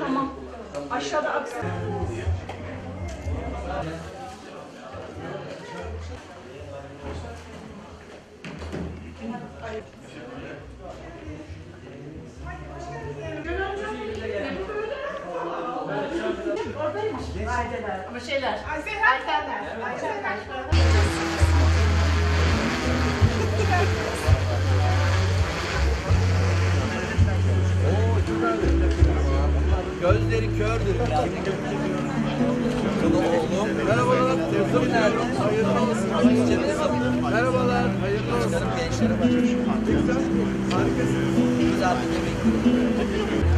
Tamam. Aşağıda aksi. Ama şeyler. Aytenler. Aytenler. Gözleri kördür. Kılı oğlum. Merhabalar. Tezgahı nerede? Hayırlı olsun. Merhabalar. Hayırlı olsun. Gençlere bakıyorum. Harikasınız. Güzel bir yemek.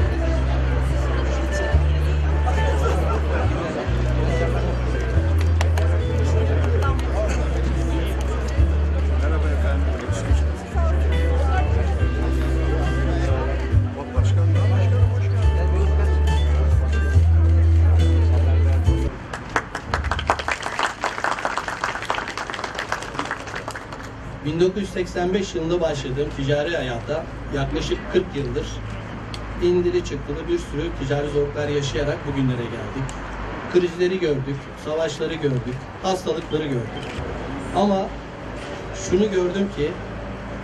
1985 yılında başladığım ticari hayata yaklaşık 40 yıldır indiri çıktılı bir sürü ticari zorluklar yaşayarak bugünlere geldik. Krizleri gördük, savaşları gördük, hastalıkları gördük. Ama şunu gördüm ki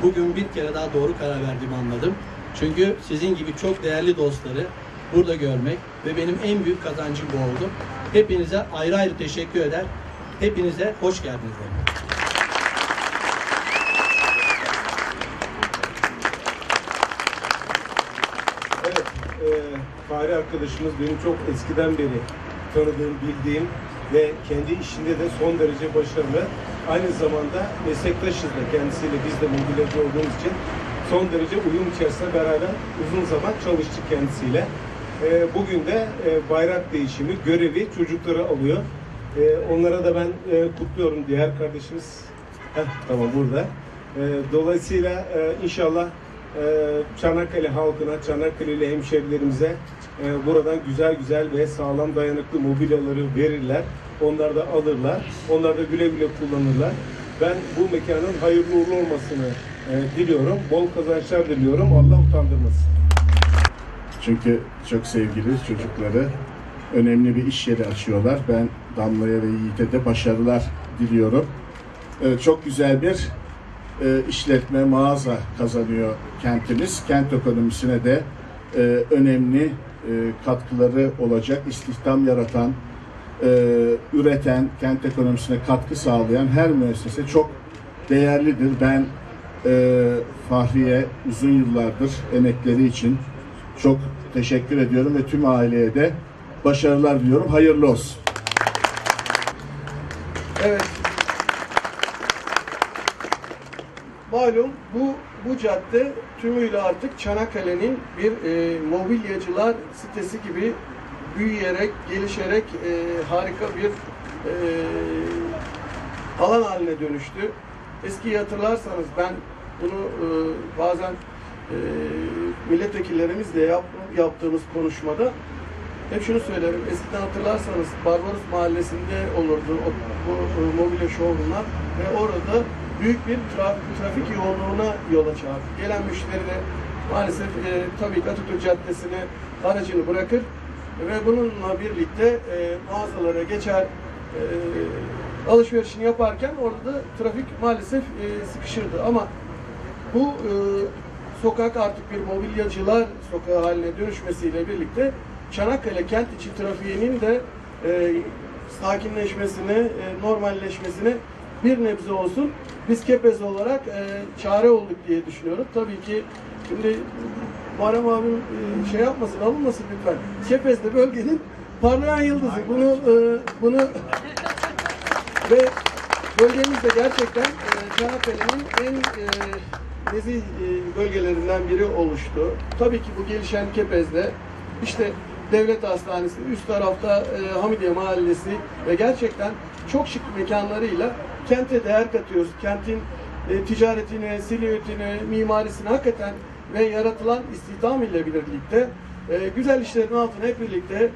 bugün bir kere daha doğru karar verdiğimi anladım. Çünkü sizin gibi çok değerli dostları burada görmek ve benim en büyük kazancım bu oldu. Hepinize ayrı ayrı teşekkür eder. Hepinize hoş geldiniz Fahri arkadaşımız benim çok eskiden beri tanıdığım, bildiğim ve kendi işinde de son derece başarılı. Aynı zamanda meslektaşız da kendisiyle biz de mobilyacı olduğumuz için son derece uyum içerisinde beraber uzun zaman çalıştık kendisiyle. E, bugün de e, bayrak değişimi, görevi çocukları alıyor. E, onlara da ben e, kutluyorum diğer kardeşimiz. Heh, tamam burada. E, dolayısıyla e, inşallah Çanakkale halkına, Çanakkale'li hemşerilerimize e, buradan güzel güzel ve sağlam dayanıklı mobilyaları verirler. Onlar da alırlar. Onlar da güle güle kullanırlar. Ben bu mekanın hayırlı uğurlu olmasını e, diliyorum. Bol kazançlar diliyorum. Allah utandırmasın. Çünkü çok sevgili çocukları önemli bir iş yeri açıyorlar. Ben Damla'ya ve Yiğit'e de başarılar diliyorum. Ee, çok güzel bir e, işletme, mağaza kazanıyor kentimiz. Kent ekonomisine de e, önemli e, katkıları olacak. İstihdam yaratan, e, üreten, kent ekonomisine katkı sağlayan her müessese çok değerlidir. Ben e, Fahriye uzun yıllardır emekleri için çok teşekkür ediyorum ve tüm aileye de başarılar diliyorum. Hayırlı olsun. Evet. Malum bu bu cadde tümüyle artık Çanakkale'nin bir e, mobilyacılar sitesi gibi büyüyerek, gelişerek e, harika bir e, alan haline dönüştü. Eskiyi hatırlarsanız ben bunu e, bazen e, milletvekillerimizle yap, yaptığımız konuşmada hep şunu söylerim. Eskiden hatırlarsanız Barbaros Mahallesi'nde olurdu o, bu e, mobilya showroomlar ve orada büyük bir tra- trafik yoğunluğuna yol açardı. Gelen müşteri de maalesef e, tabii ki Atatürk Caddesi'ne aracını bırakır ve bununla birlikte e, mağazalara geçer e, alışverişini yaparken orada da trafik maalesef e, sıkışırdı. Ama bu e, sokak artık bir mobilyacılar sokağı haline dönüşmesiyle birlikte Çanakkale kent içi trafiğinin de e, sakinleşmesine, e, normalleşmesine bir nebze olsun biz Kepez olarak e, çare olduk diye düşünüyorum. Tabii ki şimdi Muharrem abim e, şey yapmasın, alınmasın lütfen. Kepez de bölgenin parlayan yıldızı. Bunu e, bunu ve bölgemizde gerçekten e, Çanakkale'nin en e, nezih e, bölgelerinden biri oluştu. Tabii ki bu gelişen Kepez'de işte devlet hastanesi, üst tarafta e, Hamidiye Mahallesi ve gerçekten çok şık mekanlarıyla kente değer katıyoruz. Kentin e, ticaretine, silüetine, mimarisine hakikaten ve yaratılan istihdam ile birlikte e, güzel işlerin altına hep birlikte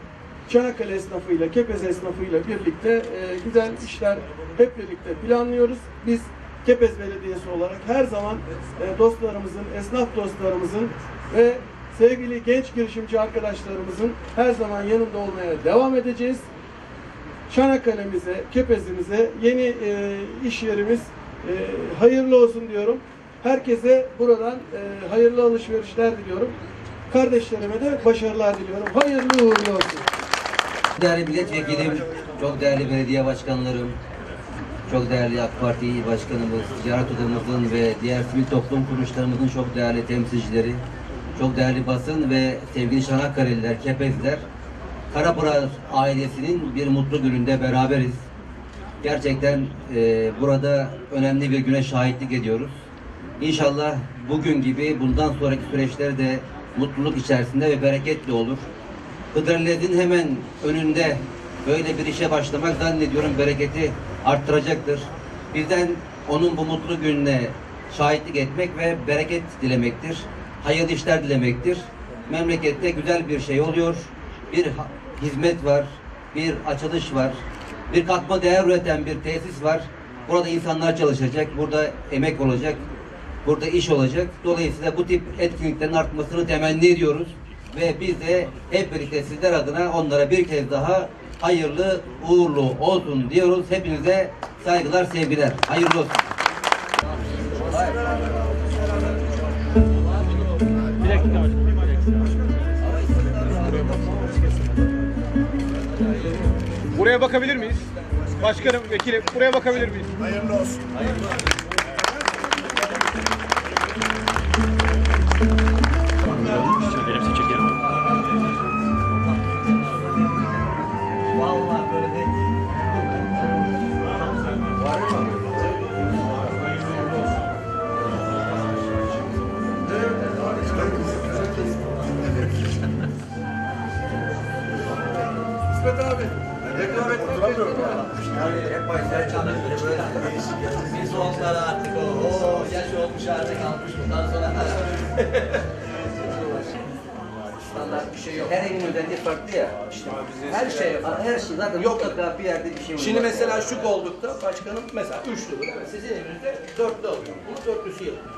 Çanakkale esnafıyla, Kepez esnafıyla birlikte e, güzel işler hep birlikte planlıyoruz. Biz Kepez Belediyesi olarak her zaman e, dostlarımızın, esnaf dostlarımızın ve sevgili genç girişimci arkadaşlarımızın her zaman yanında olmaya devam edeceğiz. Çanakkale'mize, Kepez'imize yeni e, iş yerimiz e, hayırlı olsun diyorum. Herkese buradan e, hayırlı alışverişler diliyorum. Kardeşlerime de başarılar diliyorum. Hayırlı uğurlu olsun. Değerli milletvekilim, çok değerli belediye başkanlarım, çok değerli AK Parti Başkanımız, ticaret odamızın ve diğer sivil toplum kuruluşlarımızın çok değerli temsilcileri, çok değerli basın ve sevgili Çanakkale'liler, Kepezler, Karapınar ailesinin bir mutlu gününde beraberiz. Gerçekten e, burada önemli bir güne şahitlik ediyoruz. İnşallah bugün gibi bundan sonraki süreçler de mutluluk içerisinde ve bereketli olur. Hıdrellez'in hemen önünde böyle bir işe başlamak zannediyorum bereketi arttıracaktır. Bizden onun bu mutlu gününe şahitlik etmek ve bereket dilemektir. Hayırlı işler dilemektir. Memlekette güzel bir şey oluyor. Bir hizmet var, bir açılış var, bir katma değer üreten bir tesis var. Burada insanlar çalışacak, burada emek olacak, burada iş olacak. Dolayısıyla bu tip etkinliklerin artmasını temenni ediyoruz. Ve biz de hep birlikte sizler adına onlara bir kez daha hayırlı uğurlu olsun diyoruz. Hepinize saygılar, sevgiler. Hayırlı olsun. Buraya bakabilir miyiz? Başkanım, vekilim buraya bakabilir miyiz? İsmet Biz onlara artık o, o yaş olmuş artık almış bundan sonra. Standart bir şey yok. Her evin özelliği farklı ya. İşte her şey, her şey zaten Yok. mutlaka bir yerde bir şey olur. Şimdi mesela şu kollukta başkanım mesela üçlü bu. Sizin evinizde dörtlü alıyor. Bunu dörtlüsü yapıyor.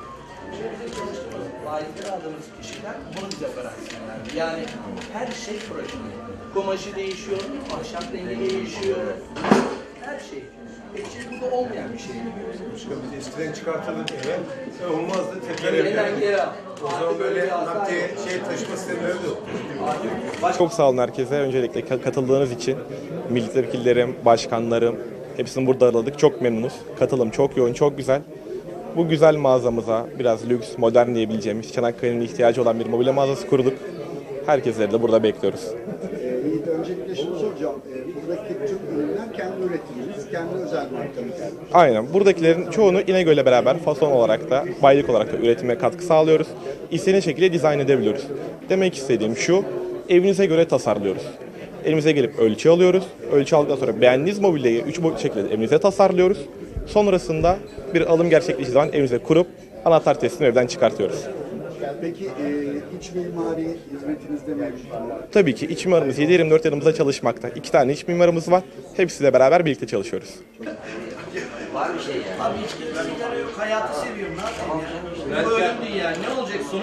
Şimdi bizim çalıştığımız, layıkları aldığımız kişiler bunu bize öğrensinler. Yani her şey profesyonel. Kumaşı değişiyor, ahşap rengi değişiyor. Her şey. Şimdi burada olmayan bir şey. Başkanım biz eskiden çıkartırdık eve. Olmazdı tekrar Yeniden geri al. O zaman böyle nakliye şey taşıma sistemleri de yoktu. Çok sağ olun herkese. Öncelikle ka- katıldığınız için milletvekillerim, başkanlarım hepsini burada ağırladık. Çok memnunuz. Katılım çok yoğun, çok güzel. Bu güzel mağazamıza biraz lüks, modern diyebileceğimiz Çanakkale'nin ihtiyacı olan bir mobilya mağazası kurduk. Herkesleri de burada bekliyoruz. Öncelikle şunu soracağım. Ee, buradaki tüm ürünler kendi üretiminiz, kendi özel markanız. Aynen. Buradakilerin çoğunu İnegöl'le beraber fason olarak da, baylık olarak da üretime katkı sağlıyoruz. İstediğiniz şekilde dizayn edebiliyoruz. Demek istediğim şu, evinize göre tasarlıyoruz. Elimize gelip ölçü alıyoruz. Ölçü aldıktan sonra beğendiğiniz mobilyayı üç boyutlu şekilde evinize tasarlıyoruz. Sonrasında bir alım gerçekleştiği zaman evinize kurup anahtar teslim evden çıkartıyoruz. Peki e, iç mimari hizmetinizde mevcut mu? Tabii ki iç mimarımız 7-24 yanımızda çalışmakta. İki tane iç mimarımız var. Hepsiyle beraber birlikte çalışıyoruz. Var bir şey yani. Abi hiç kimse sigara yok, hayatı seviyorum. Ne yapayım ya? Bu ölüm dünya. Ne olacak? Sonu